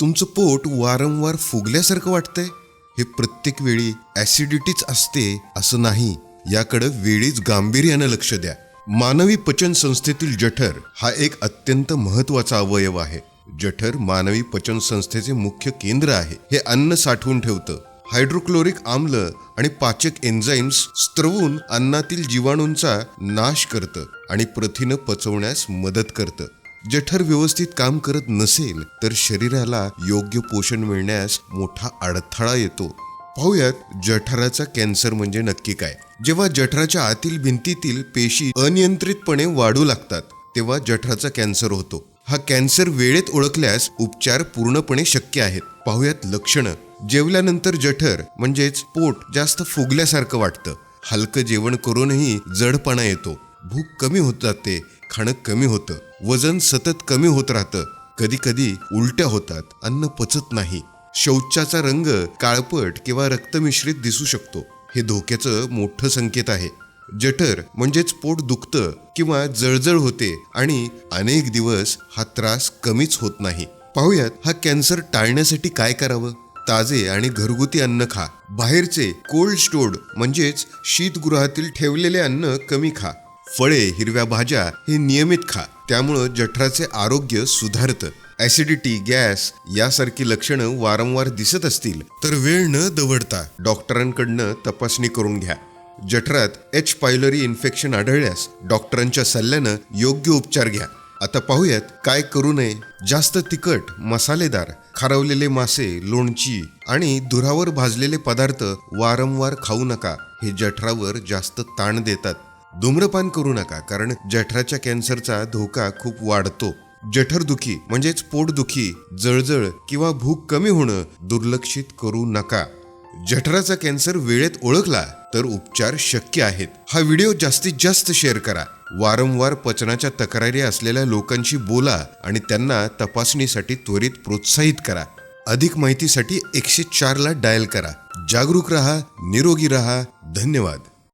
तुमचं पोट वारंवार फुगल्यासारखं वाटतंय? हे प्रत्येक वेळी ॲसिडिटीच असते असं नाही. याकडं वेळीच गांभीर्यानं लक्ष द्या. मानवी पचन संस्थेतील जठर हा एक अत्यंत महत्त्वाचा अवयव आहे. जठर मानवी पचन संस्थेचे मुख्य केंद्र आहे. हे अन्न साठवून ठेवतं. हायड्रोक्लोरिक आम्ल आणि पाचक एन्झाईम्स स्त्रवून अन्नातील जीवाणूंचा नाश करतं आणि प्रथिनं पचवण्यास मदत करतं. जठर व्यवस्थित काम करत नसेल तर शरीराला योग्य पोषण मिळण्यास मोठा अडथळा येतो. पाहूयात जठराचा कॅन्सर म्हणजे नक्की काय. जेव्हा जठराच्या आतील भिंतीतील पेशी अनियंत्रितपणे वाढू लागतात तेव्हा जठराचा कॅन्सर होतो. हा कॅन्सर वेळेत ओळखल्यास उपचार पूर्णपणे शक्य आहेत. पाहूयात लक्षणं. जेवल्यानंतर जठर म्हणजेच पोट जास्त फुगल्यासारखं वाटतं. हलकं जेवण करूनही जडपणा येतो. भूक कमी होत जाते. खाणं कमी होतं. वजन सतत कमी होत राहतं. कधी कधी उलट्या होतात. अन्न पचत नाही. शौचाचा रंग काळपट किंवा रक्तमिश्रित दिसू शकतो. हे धोक्याचं मोठं संकेत आहे. जठर म्हणजेच पोट दुखतं किंवा जळजळ होते आणि अनेक दिवस हा त्रास कमीच होत नाही. पाहुयात हा कॅन्सर टाळण्यासाठी काय करावं? ताजे आणि घरगुती अन्न खा. बाहेरचे कोल्ड स्टोर्ड म्हणजेच शीतगृहातील ठेवलेले अन्न कमी खा. फळे हिरव्या भाज्या हे नियमित खा. त्यामुळं जठराचे आरोग्य सुधारतं. ऍसिडिटी गॅस यासारखी लक्षणं वारंवार दिसत असतील तर वेळ न दवडता डॉक्टरांकडनं तपासणी करून घ्या. जठरात एच पायलरी इन्फेक्शन आढळल्यास डॉक्टरांच्या सल्ल्यानं योग्य उपचार घ्या. आता पाहूयात काय करू नये. जास्त तिखट मसालेदार खारवलेले मासे लोणची आणि धुरावर भाजलेले पदार्थ वारंवार खाऊ नका. हे जठरावर जास्त ताण देतात. धूम्रपान करू नका कारण जठराच्या कॅन्सरचा धोका खूप वाढतो. जठरदुखी म्हणजेच पोटदुखी जळजळ किंवा भूक कमी होणं दुर्लक्षित करू नका. जठराचा कॅन्सर वेळेत ओळखला तर उपचार शक्य आहेत. हा व्हिडिओ जास्तीत जास्त शेअर करा. वारंवार पचनाच्या तक्रारी असलेल्या लोकांशी बोला आणि त्यांना तपासणीसाठी त्वरित प्रोत्साहित करा. अधिक माहितीसाठी एकशे चारला डायल करा. जागरूक रहा निरोगी रहा. धन्यवाद.